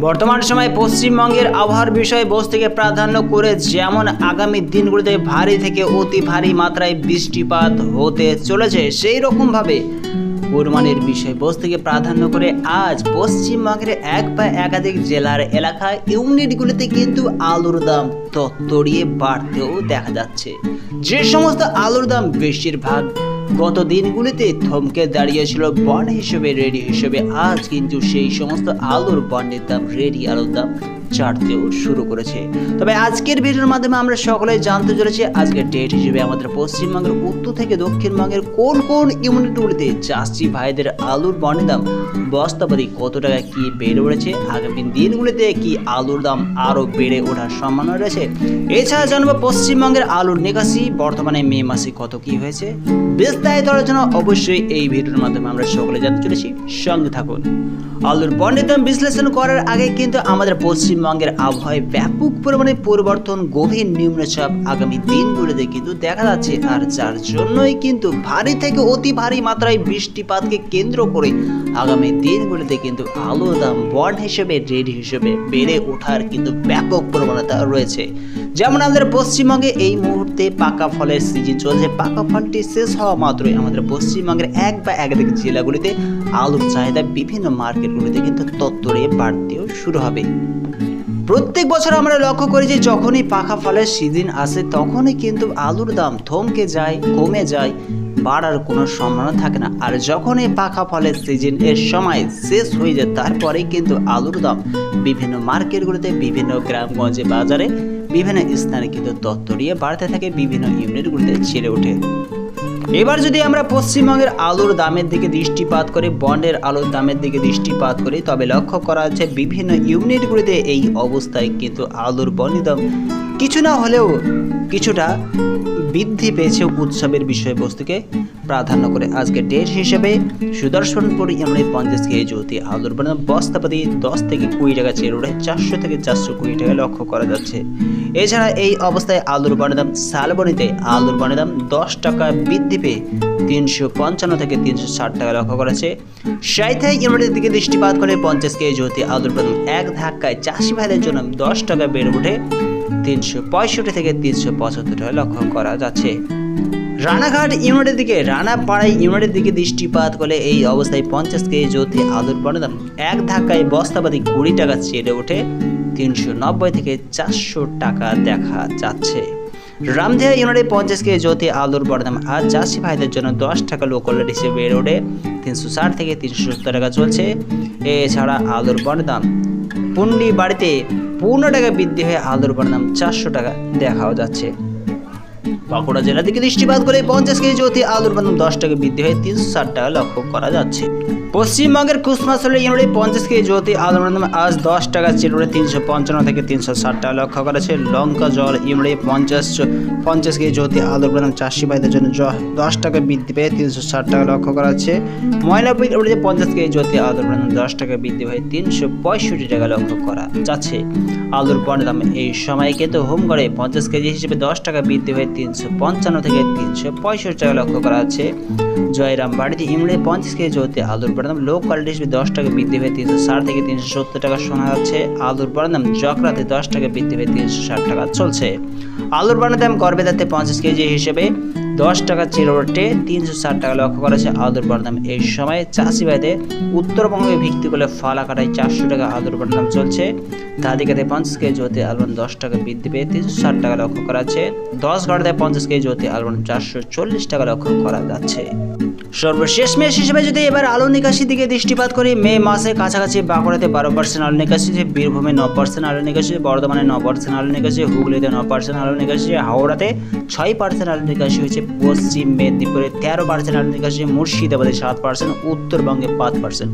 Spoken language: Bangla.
বর্তমান সময়ে পশ্চিমবঙ্গের আবহাওয়ার বিষয়ে বস্তুকে প্রাধান্য করে যেমন আগামী দিনগুলিতে ভারী থেকে অতি ভারী মাত্রায় বৃষ্টিপাত হতে চলেছে, সেই রকমভাবে কুরবানির বিষয়বস্তুকে প্রাধান্য করে আজ পশ্চিমবঙ্গের এক বা একাধিক জেলার এলাকায় ইউনিটগুলিতে কিন্তু আলুর দাম তত্তরিয়ে বাড়তেও দেখা যাচ্ছে। যে সমস্ত আলুর দাম বেশিরভাগ গত দিনগুলিতে থমকে দাঁড়িয়েছিল বন্ড হিসেবে, রেডি হিসেবে। আজ কিন্তু সেই সমস্ত আলুর বন্ডের দাম রেডি আলুর দাম চাটতেও শুরু করেছে। তবে আজকের ভিডিওর মাধ্যমে আমরা সকলে জানতে চলেছি আজকের ডেট হিসেবে আমাদের পশ্চিমবঙ্গের উত্তর থেকে দক্ষিণবঙ্গের কোন কোন ইউনিটগুলিতে চাষি ভাইদের আলুর বন্ডের দাম বস্তাবাদী কত টাকা কি বেড়ে উঠেছে, আগামী দিনগুলিতে কি আলুর দাম আরও বেড়ে ওঠার সম্ভাবনা রয়েছে? এছাড়া জানব পশ্চিমবঙ্গের আলুর নিকাশি, বর্তমানে মে মাসে কত কি হয়েছে? বিস্তারিত আলোচনা অবশ্যই এই ভিডিওর মাধ্যমে আমরা সকলে জানতে চলেছি। সঙ্গে থাকুন। আলুর দাম বিশ্লেষণ করার আগে কিন্তু আমাদের পশ্চিমবঙ্গের আবহাওয়ায় ব্যাপক পরিমাণে পরিবর্তন, গভীর নিম্নচাপ আগামী দিনগুলিতে কিন্তু দেখা যাচ্ছে। আর যার জন্যই কিন্তু ভারী থেকে অতি ভারী মাত্রায় বৃষ্টিপাতকে কেন্দ্র করে আগামী দিনগুলিতে কিন্তু আলুর দাম বন্ড হিসেবে রেডি হিসেবে বেড়ে ওঠার কিন্তু ব্যাপক প্রবণতা রয়েছে। যেমন আমাদের পশ্চিমবঙ্গে এই মুহূর্তে পাকা ফলের সিজন চলছে। পাকা ফলটি শেষ হওয়া মাত্রই আমাদের পশ্চিমবঙ্গের এক বা একাধিক জেলাগুলিতে আলুর চাহিদা বিভিন্ন মার্কেটগুলিতে কিন্তু তত্তরে বাড়তেও শুরু হবে। প্রত্যেক বছর আমরা লক্ষ্য করি যে যখনই পাকা ফলের সিজন আসে, তখনই কিন্তু আলুর দাম থমকে যায়, কমে যায়, বাড়ার কোনো সম্ভাবনা থাকে না। আর যখনই পাকা ফলের সিজন এর সময় শেষ হয়ে যায়, তারপরেই কিন্তু আলুর দাম বিভিন্ন মার্কেটগুলিতে, বিভিন্ন গ্রামগঞ্জে, বাজারে বিভিন্ন স্থানে কিন্তু তত্তরিয়ে বাড়তে থাকে বিভিন্ন ইউনিটগুলিতে ছেড়ে ওঠে। এবার যদি আমরা পশ্চিমবঙ্গের আলুর দামের দিকে দৃষ্টিপাত করি, বন্ডের আলুর দামের দিকে দৃষ্টিপাত করি, তবে লক্ষ্য করা যাচ্ছে বিভিন্ন ইউনিটগুলিতে এই অবস্থায় কিন্তু আলুর বন্ডের দাম কিছু না হলেও কিছুটা বৃদ্ধি পেয়েছে উৎসবের বিষয়বস্তুকে প্রাধান্য করে। আজকে ডেট হিসেবে সুদর্শনপুর ইউনিট পঞ্চাশ কেজি জ্যোতি আলুর বন্ডের বস্তাপাতি দশ থেকে কুড়ি টাকা চেয়ে উঠে চারশো থেকে চারশো কুড়ি টাকা লক্ষ্য করা যাচ্ছে। এছাড়া এই অবস্থায় আলুর বনের দাম শালবনিতে আলুর বনের দাম দশ টাকা বৃদ্ধি পেয়ে তিনশো পঞ্চান্ন থেকে তিনশো ষাট টাকা লক্ষ্য করেছে। সাইথাই ইউনিটের দিকে দৃষ্টিপাত করে পঞ্চাশ কেজি জ্যোতি আলুর বনের এক ধাক্কায় চাষি ভাইদের জন্য দশ টাকা বেড়ে উঠে তিনশো পঁয়ষট্টি থেকে তিনশো পঁচাত্তর লক্ষ্য করা যাচ্ছে। রানাঘাট ইউনিটের দিকে, রানাপাড়াই ইউনিটের দিকে দৃষ্টিপাত করলে এই অবস্থায় পঞ্চাশ কেজি জ্যোতি আলুর দাম এক ধাক্কায় বস্তাবাদী কুড়ি টাকা চেড়ে ওঠে। তিনশো নব্বই থেকে চারশো টাকা দেখা যাচ্ছে। রামদেয়া ইউনিটে পঞ্চাশ কেজি জ্যোতি আলুর বড় দাম আজ চাষি ভাইদের জন্য দশ টাকা লোকাল রেট হিসেবে ওঠে। তিনশো ষাট থেকে তিনশো সত্তর টাকা চলছে। এছাড়া আলুর বড় দাম পুন্ডি বাড়িতে পনেরো টাকা বৃদ্ধি হয়ে আলুর বড় দাম চারশো টাকা দেখাও যাচ্ছে। বাঁকুড়া জেলা থেকে দৃষ্টিপাত করে পঞ্চাশ কেজি জ্যোতি আলুর দাম দশ টাকা বৃদ্ধি হয়ে তিনশো ষাট টাকা লক্ষ্য করা যাচ্ছে। পশ্চিমবঙ্গের কুসমাসলের ইউনিটে পঞ্চাশ কেজি জ্যোতি আলুর দাম আজ দশ টাকা, চিরুড়ে তিনশো পঞ্চান্ন থেকে তিনশো ষাট টাকা লক্ষ্য করেছে। লঙ্কা, জল ইউনিটে পঞ্চাশ পঞ্চাশ কেজি জ্যোতি আলুর দাম চাষি ভাইদের জন্য দশ টাকা বৃদ্ধি পেয়ে তিনশো ষাট টাকা লক্ষ্য করা যাচ্ছে ময়লাপুর ইউনিটে পঞ্চাশ কেজি জ্যোতি আলুর দাম দশ টাকা বৃদ্ধি হয়ে তিনশো পঁয়ষট্টি টাকা লক্ষ্য করা যাচ্ছে। আলুর পণ্যের দাম এই সময় কিন্তু হোমগড়ে পঞ্চাশ কেজি হিসেবে দশ টাকা বৃদ্ধি হয়ে তিনশো পঞ্চান্ন থেকে তিনশো পঁয়ষট্টি টাকা লক্ষ্য করা যাচ্ছে জয়রাম বাড়িতে ইমড়ে পঞ্চাশ কেজি জোতে আলুর দাম লো কোয়ালিটি হিসেবে দশ টাকা বৃদ্ধি হয়ে তিনশো ষাট থেকে তিনশো সত্তর টাকা শোনা যাচ্ছে। আলুর পণ্যের দাম জকরাতে দশ টাকা বৃদ্ধি হয়ে তিনশো ষাট টাকা চলছে। আলুর পণ্যের দাম গর্বেদাতে পঞ্চাশ কেজি হিসেবে দশ টাকা চিরোটে তিনশো ষাট টাকা লক্ষ্য করেছে আলুর আদর দাম এই সময় ভাইতে উত্তরবঙ্গে ভিত্তি করে ফালাকাটায় চারশো টাকা আদর বড় চলছে। চলছে দাদিকাতে পঞ্চাশ কেজি জ্যোতি আলবন দশ টাকা বৃদ্ধি পেয়ে তিনশো ষাট টাকা লক্ষ্য করা হচ্ছে দশ ঘাটাতে পঞ্চাশ কেজি জ্যোতি আলবন চারশো চল্লিশ টাকা লক্ষ্য করা যাচ্ছে। সর্বশেষ মেশ হিসেবে যদি এবার আলো নিকাশি দিকে দৃষ্টিপাত করি, মে মাসে কাছাকাছি বাঁকুড়াতে বারো পার্সেন্ট আলু নিকাশি বীরভূমে ন পার্সেন্ট আলো নিকাশি, বর্ধমানে ন পার্সেন্ট আলু নিকাশি, হুগলিতে ন পার্সেন্ট আলো নিকাশি, হাওড়াতে ছয় পার্সেন্ট আলু নিকাশি হয়েছে, পশ্চিম মেদিনীপুরে তেরো পার্সেন্ট আলু নিকাশি, মুর্শিদাবাদে সাত পার্সেন্ট উত্তরবঙ্গে পাঁচ পার্সেন্ট